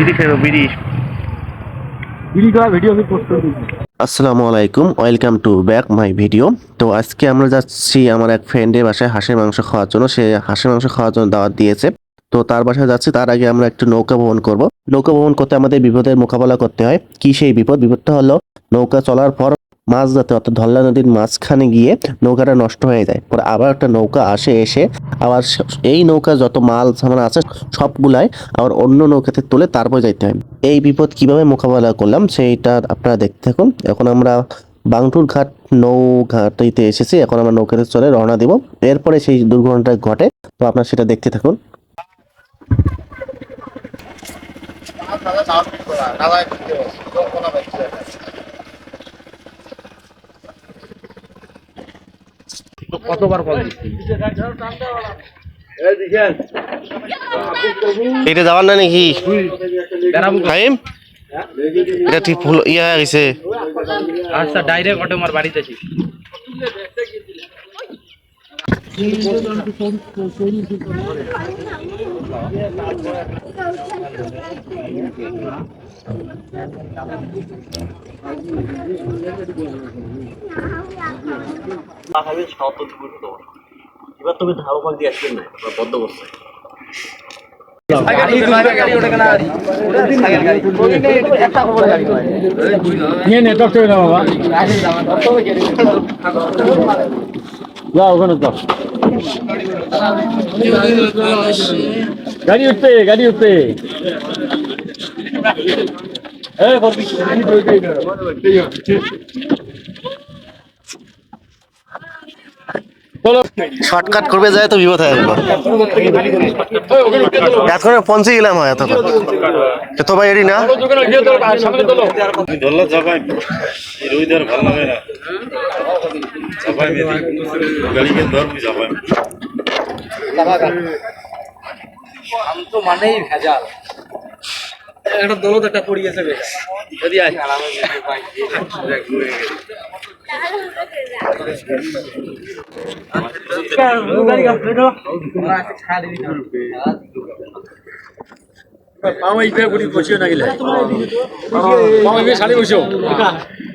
বিড়ি খেলো বিড়ি। বিড়ি খাওয়া ভিডিও আমি পোস্ট করে আসসালামু আলাইকুম welcome to back my video. তো আজকে আমরা যাচ্ছি আমার এক ফ্রেন্ডের বাসায় হাঁসের মাংস খাওয়ার জন্য। সে হাঁসের মাংস খাওয়ার জন্য দাওয়াত দিয়েছে। তো তার বাসায় যাচ্ছি তার আগে আমরা একটু নৌকা ভ্রমণ করব। নৌকা ভ্রমণ করতে আমাদের বিপদের মোকাবেলা করতে হয়। কি সেই বিপদ? বিপদটা হলো নৌকা চলার পর মাছ যাতে অর্থাৎ ধল্লা নদীর মাঝখানে গিয়ে নৌকাটা নষ্ট হয়ে যায়। পরে আবার একটা নৌকা আসে, এসে আবার এই নৌকা যত মাল সামান আছে, সবগুলাই আবার অন্য নৌকাতে তুলে তারপর যাইতে হয়। এই বিপদ কীভাবে মোকাবেলা করলাম, সেইটা আপনারা দেখতে থাকুন। এখন আমরা বাংটুর ঘাট নৌঘাটিতে এসেছি। এখন আমরা নৌকাতে চলে রওনা দিব। এরপরে সেই দুর্ঘটনাটা ঘটে, তো আপনারা সেটা দেখতে থাকুন। কতবার কল এটা যাওয়ার না নাকি? টাইম এটা ঠিক ভুল ইয়ে হয়ে গেছে। আচ্ছা ডাইরেক্ট অটো আমার বাড়িতে আছি। এবার তুমি ধারো পাক দিয়ে আসবেন না বদ্ধ করছে নিয়ে নেটওয়ার্ক চলে না বাবা। যাও ওখানে যাও। গাড়ি উঠতে গাড়ি চলো শর্টকাট করবে যায় তো বিপদ হয়ে গেল এখন পৌঁছে গেলাম হয় এতক্ষণ। তো ভাই এডি না? দোকানে গিয়ে তোর সামনে তোলো ধরলা মানেই ভেজাল। একটা দৌলত একটা পড়িয়েছে বেশ যদি আয়। মামা গুড়ি বসিও না গেলে মামা ইপে শাড়ি বসিও।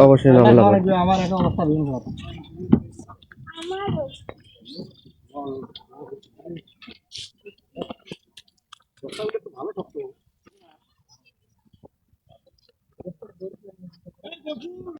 অবশ্যই না লাগবে আমার একটা অবস্থা ভিন্ন